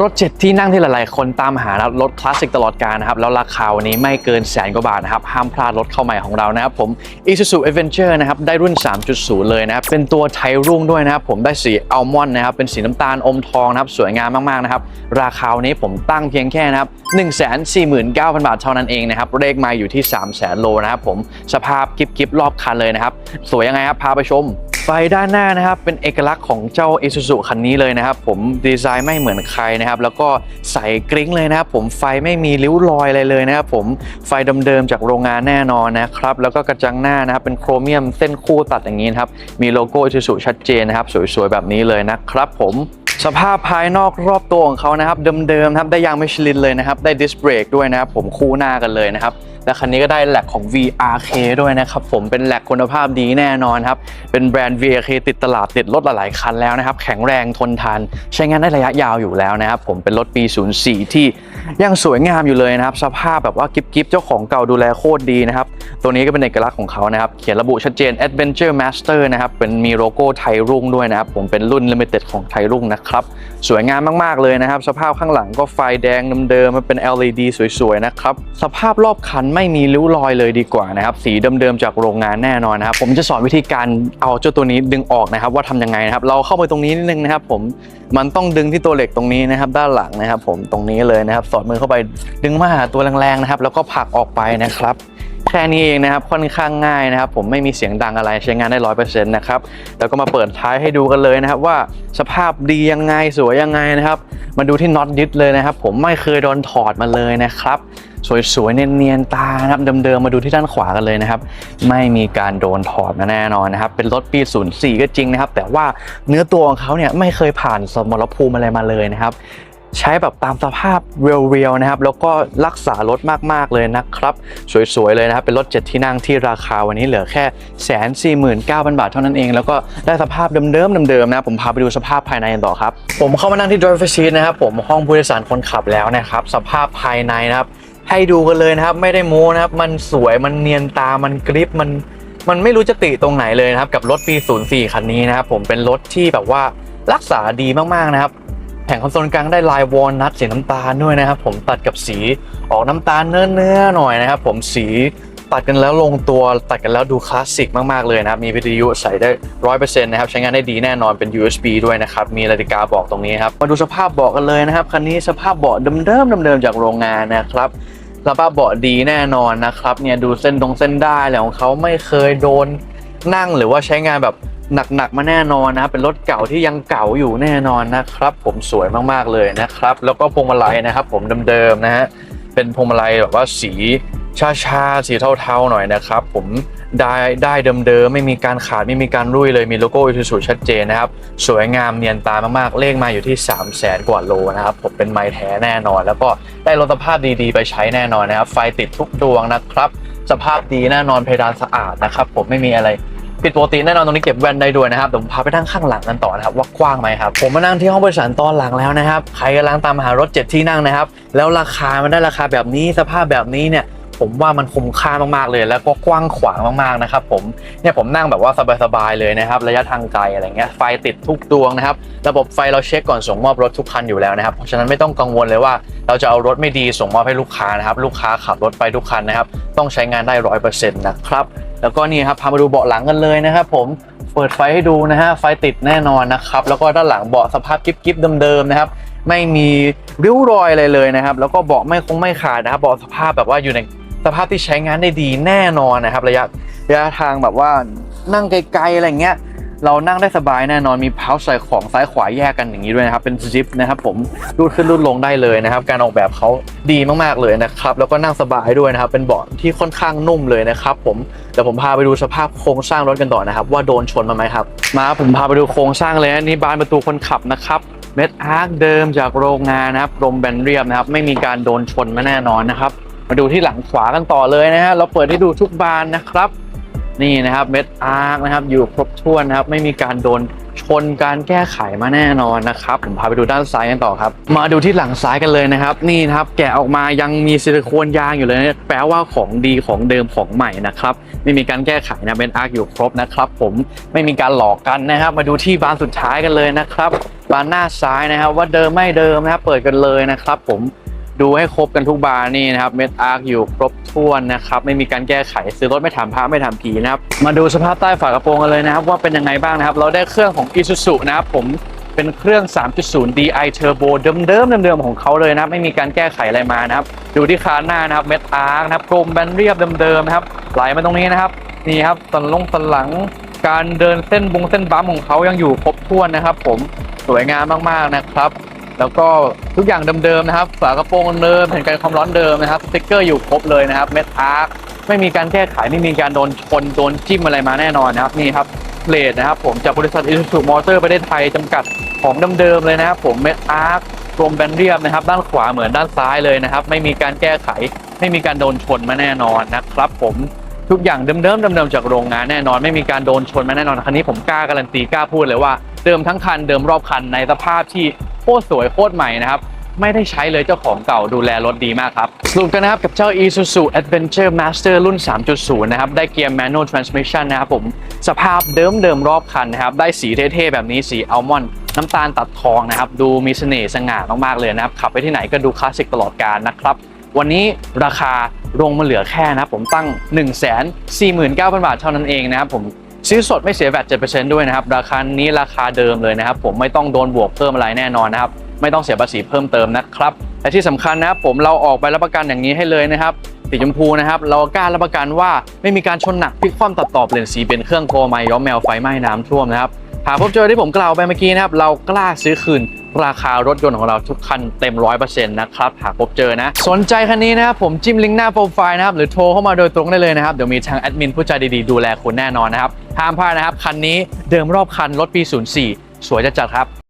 รถเจ็ดที่นั่งที่หลายๆ คนตามหานะครับรถคลาสสิกตลอดกาลนะครับ แล้วราคาวันนี้ไม่เกินแสนกว่าบาทนะครับ ห้ามพลาดรถเข้าใหม่ของเรานะครับผม Isuzu Adventure นะครับ ได้รุ่น 3.0 เลยนะครับ เป็นตัวไทยรุ่งด้วยนะครับ ผมได้สีอัลมอนด์นะครับ เป็นสีน้ำตาลอมทองนะครับ สวยงามมาก ๆ นะครับ ราคาวันนี้ผมตั้งเพียงแค่นะครับ 149,000 บาทเท่านั้นเองนะครับเลขไมาอยู่ที่ 300,000โลนะครับผมสภาพกิฟๆรอบคันเลยนะครับสวยยังไงครับพาไปชม ไฟด้านหน้านะครับเป็นเอกลักษณ์ของเจ้า Isuzu คันนี้เลยนะครับ ผมดีไซน์ไม่เหมือนใครนะครับ แล้วก็ใส่กริ้งเลยนะครับ ผมไฟไม่มีริ้วรอยอะไรเลยนะครับผมไฟเดิมๆจากโรงงานแน่นอนนะครับ แล้วก็กระจังหน้านะครับเป็นโครเมียมเส้นคู่ตัดอย่างนี้นะครับ มีโลโก้ Isuzu ชัดเจนนะครับ สวยๆ แบบนี้เลยนะครับผมสภาพภายนอกรอบตัวของเขานะครับเดิมๆครับได้ยางมิชลินเลยนะครับ ได้ดิสเบรกด้วยนะครับผมคู่หน้ากันเลยนะครับ และคันนี้ก็ได้แหลกของ VRK ด้วยนะครับผมเป็นแหลกคุณภาพดีแน่นอนครับ เป็นแบรนด์ VRK ติดตลาดติดรถหลายๆคันแล้วนะครับ แข็งแรงทนทาน ใช้งานได้ระยะยาวอยู่แล้วนะครับ ผมเป็นรถปี 04 ที่ยังสวยงามอยู่เลยนะครับ สภาพแบบว่ากิฟๆเจ้าของเก่าดูแลโคตรดีนะครับ ตัวนี้ก็เป็นเอกลักษณ์ของเขานะครับ เขียนระบุชัดเจน Adventure Master นะครับเป็นมีโลโก้ไทยรุ่งด้วยนะครับ ผมเป็นรุ่น Limited ของไทยรุ่งนะครับสวยงามมากๆเลยนะครับ สภาพข้างหลังก็ไฟแดงเดิมๆมันเป็น LED สวยๆนะครับสภาพรอบคันไม่มีริ้วรอยเลยดีกว่านะครับ สีเดิมๆจากโรงงานแน่นอนนะครับ ผมจะสอนวิธีการเอาเจ้าตัวนี้ดึงออกนะครับ ว่าทำยังไงนะครับ เราเข้าไปตรงนี้นิดนึงนะครับ ผมมันต้องดึงที่ตัวเหล็กตรงนี้นะครับ ด้านหลังนะครับ ผมตรงนี้เลยนะครับ สอดมือเข้าไปดึงมาหาตัวแรงๆนะครับ แล้วก็ผลักออกไปนะครับแค่นี้เองนะครับค่อนข้างง่ายนะครับ ผมไม่มีเสียงดังอะไรใช้งานได้ร้อยเปอร์เซ็นต์นะครับแล้วก็มาเปิดท้ายให้ดูกันเลยนะครับ ว่าสภาพดียังไงสวยยังไงนะครับ มาดูที่น็อตยึดเลยนะครับ ผมไม่เคยโดนถอดมาเลยนะครับ สวยๆเนียนๆตานะครับเดิมๆมาดูที่ด้านขวากันเลยนะครับ ไม่มีการโดนถอดมาแน่นอนนะครับ เป็นรถปี 04 ก็จริงนะครับ แต่ว่าเนื้อตัวของเขาเนี่ยไม่เคยผ่านสมรภูมิอะไรมาเลยนะครับใช้แบบตามสภาพเรียวๆนะครับ แล้วก็รักษารถมากๆเลยนะครับ สวยๆเลยนะครับ เป็นรถ 7 ที่นั่งที่ราคาวันนี้เหลือแค่แสนสี่หมื่นเก้าพันบาทเท่านั้นเอง แล้วก็ได้สภาพเดิมๆเดิมๆนะผมพาไปดูสภาพภายในกันต่อครับ ผมเข้ามานั่งที่ driver seat นะครับผมห้องผู้โดยสารคนขับแล้วนะครับ สภาพภายในนะครับ ให้ดูกันเลยนะครับ ไม่ได้โม้นะครับ มันสวยมันเนียนตามันกริปมันมันไม่รู้จะติตรงไหนเลยนะครับ กับรถปี 04 คันนี้นะครับ ผมเป็นรถที่แบบว่ารักษาดีมากๆนะครับ แผงคอนโซลกลางได้ลายวอลนัทสีน้ำตาลด้วยนะครับ ผมตัดกับสีออกน้ำตาลเนื้อๆหน่อยนะครับ ผมสี ตัดกันแล้วลงตัวตัดกันแล้วดูคลาสสิกมากๆเลยนะครับ มีวิทยุใส่ได้ร้อยเปอร์เซ็นต์นะครับ ใช้งานได้ดีแน่นอนเป็น USB ด้วยนะครับ มีนาฬิกาบอกตรงนี้ครับ มาดูสภาพเบาะกันเลยนะครับ คันนี้สภาพเบาะเดิมๆเดิมๆจากโรงงานนะครับสภาพเบาะดีแน่นอนนะครับเนี่ยดูเส้นตรงเส้นได้อะไรของเขาไม่เคยโดนนั่งหรือว่าใช้งานแบบหนักๆมาแน่นอนนะเป็นรถเก่าที่ยังเก่าอยู่แน่นอนนะครับ ผมสวยมากๆเลยนะครับ แล้วก็พวงมาลัยนะครับ ผมเดิมๆนะฮะเป็นพวงมาลัยแบบว่าสี ชาๆสีเทาๆหน่อยนะครับ ผมได้ได้เดิมๆไม่มีการขาดไม่มีการรุ่ยเลยมีโลโก้อิ u ูชัดเจนนะครับ สวยงามเนียนตามากๆ เลขมาอยู่ที่ 3 0 0แสนกว่าโลนะครับ ผมเป็นไม้แท้แน่นอน แล้วก็ได้รถสภาพดีๆ ไปใช้แน่นอนนะครับ ไฟติดทุกดวงนะครับ สภาพดีแน่นอนเพดานสะอาดนะครับ ผมไม่มีอะไรผิดปกติแน่นอนตรงนี้เก็บแว่นได้ด้วยนะครับเดี๋ยวผมพาไปนั่งข้างหลังกันต่อนะครับว่ากว้างไหมครับผมมานั่งที่ห้องโดยสารตอนหลังแล้วนะครับใครกำลังตามหารถ 7 ที่นั่งนะครับ แล้วราคามันได้ราคาแบบนี้สภาพแบบนี้เนี่ย ผมว่ามันคุ้มค่ามากๆเลย แล้วก็กว้างขวางมากๆนะครับผมเนี่ยผมนั่งแบบว่าสบายๆเลยนะครับ ระยะทางไกลอะไรเงี้ยไฟติดทุกดวงนะครับ ระบบไฟเราเช็คก่อนส่งมอบรถทุกคันอยู่แล้วนะครับ เพราะฉะนั้นไม่ต้องกังวลเลยว่าเราจะเอารถไม่ดีส่งมอบให้ลูกค้านะครับลูกค้าขับรถไปทุกคันนะครับต้องใช้งานได้ร้อยเปอร์เซ็นต์นะครับแล้วก็นี่ครับพามาดูเบาะหลังกันเลยนะครับผมเปิดไฟให้ดูนะฮะไฟติดแน่นอนนะครับแล้วก็ด้านหลังเบาะสภาพกิ๊บๆเดิมๆนะครับไม่มีริ้วรอยอะไรเลยนะครับ แล้วก็เบาะไม่คงไม่ขาดนะครับเบาะสภาพแบบว่าอยู่ใน สภาพที่ใช้งานได้ดีแน่นอนนะครับ ระยะระยะทางแบบว่านั่งไกลๆอะไรเงี้ยเรานั่งได้สบายแน่นอนมีเพาใส่ของซ้ายขวาแยกกันอย่างนี้ด้วยนะครับ เป็นซิปนะครับผมรูดขึ้นรูดลงได้เลยนะครับ การออกแบบเขาดีมากๆเลยนะครับ แล้วก็นั่งสบายด้วยนะครับ เป็นเบาะที่ค่อนข้างนุ่มเลยนะครับผมเดี๋ยวผมพาไปดูสภาพโครงสร้างรถกันต่อนะครับ ว่าโดนชนมาไหมครับ มาผมพาไปดูโครงสร้างเลยนะนี่บานประตูคนขับนะครับเม็ดอาร์คเดิมจากโรงงานนะครับลมแบนเรียบนะครับ ไม่มีการโดนชนมาแน่นอนนะครับ มาดูที่หลังขวากันต่อเลยนะฮะเราเปิดให้ดูทุกบานนะครับ นี่นะครับเม็ดอาร์คนะครับ อยู่ครบถ้วนนะครับ ไม่มีการโดนชนการแก้ไขมาแน่นอนนะครับผมพาไปดูด้านซ้ายกันต่อครับ มาดูที่หลังซ้ายกันเลยนะครับ นี่นะครับแกะออกมายังมีซิลิโคนยางอยู่เลยนะแปลว่าของดีของเดิมของใหม่นะครับไม่มีการแก้ไขนะเม็ดอาร์คอยู่ครบนะครับ ผมไม่มีการหลอกกันนะครับ มาดูที่บานสุดท้ายกันเลยนะครับบานหน้าซ้ายนะครับ ว่าเดิมไม่เดิมนะครับเปิดกันเลยนะครับ ผม ดูให้ครบกันทุกบานนี่นะครับเม็ดอาร์คอยู่ครบถ้วนนะครับไม่มีการแก้ไขซื้อรถไม่ถามพระไม่ถามผีนะครับมาดูสภาพใต้ฝากระโปรงกันเลยนะครับ ว่าเป็นยังไงบ้างนะครับ เราได้เครื่องของ Isuzu นะครับผมเป็นเครื่อง 3.0 Di Turbo เดิมๆเดิมๆของเขาเลยนะครับ ไม่มีการแก้ไขอะไรมานะครับ ดูที่คานหน้านะครับเม็ดอาร์คนะครับกลมแบนเรียบเดิมๆนะครับไหลมาตรงนี้นะครับนี่ครับสันลงสันหลังการเดินเส้นบงเส้นบัมของเขายังอยู่ครบถ้วนนะครับ ผมสวยงามมากๆนะครับ แล้วก็ทุกอย่างเดิมๆนะครับ ฝากระโปรงเดิมแผ่นกันความร้อนเดิมนะครับสติ๊กเกอร์อยู่ครบเลยนะครับเม็ดอาร์คไม่มีการแก้ไขไม่มีการโดนชนโดนจิ้มอะไรมาแน่นอนนะครับนี่ครับเลดนะครับผมจากบริษัทอิ s ู z u มอเตอร์ประเทศไทยจำกัดของเดิมๆเลยนะครับผมเม็ดอาร์คกลมแบนเรียบนะครับ ด้านขวาเหมือนด้านซ้ายเลยนะครับ ไม่มีการแก้ไข ไม่มีการโดนชนมาแน่นอนนะครับ ผมทุกอย่างเดิมๆเดิมๆจากโรงงานแน่นอน ไม่มีการโดนชนมาแน่นอนคันนี้ผมกล้าการันตีกล้าพูดเลยว่าเดิมทั้งคันเดิมรอบคันในสภาพที่ คตรสวยโคตรใหม่นะครับ ไม่ได้ใช้เลยเจ้าของเก่าดูแลรถดีมากครับ สรุปกันนะครับกับเจ้า Isuzu Adventure Master รุ่น 3.0 นะครับ ได้เกียร์ manual transmission นะครับผม สภาพเดิมเดิมรอบคันนะครับ ได้สีเท่ๆ แบบนี้สีอัลมอนด์น้ำตาลตัดทองนะครับ ดูมีเสน่ห์สง่ามากๆเลยนะครับ ขับไปที่ไหนก็ดูคลาสสิกตลอดการนะครับวันนี้ราคาลงมาเหลือแค่นะผมตั้ง 1 4 9 0 0 0 บาทเท่านั้นเองนะครับผม ซื้อสดไม่เสียแวต7%ด้วยนะครับ ราคานี้ราคาเดิมเลยนะครับ ผมไม่ต้องโดนบวกเพิ่มอะไรแน่นอนนะครับ ไม่ต้องเสียภาษีเพิ่มเติมนะครับและที่สำคัญนะครับผมเราออกใบรับประกันอย่างนี้ให้เลยนะครับสีชมพูนะครับเรากล้ารับประกันว่าไม่มีการชนหนักพลิกคว่ำตัดต่อเปลี่ยนสีเป็นเครื่องโกไมย้อมแมวไฟไหม้น้ำท่วมนะครับหากพบเจอที่ผมกล่าวไปเมื่อกี้นะครับเรากล้าซื้อคืน ราคารถยนต์ของเราทุกคันเต็ม 100%นะครับ หากพบเจอนะ สนใจคันนี้นะครับผมจิ้มลิงก์หน้าโปรไฟล์นะครับหรือโทรเข้ามาโดยตรงได้เลยนะครับ เดี๋ยวมีทางแอดมินผู้ใจดีๆดูแลคุณแน่นอนนะครับห้ามพลาดนะครับ คันนี้เดิมรอบคันรถปี 04 สวยจะจัดครับ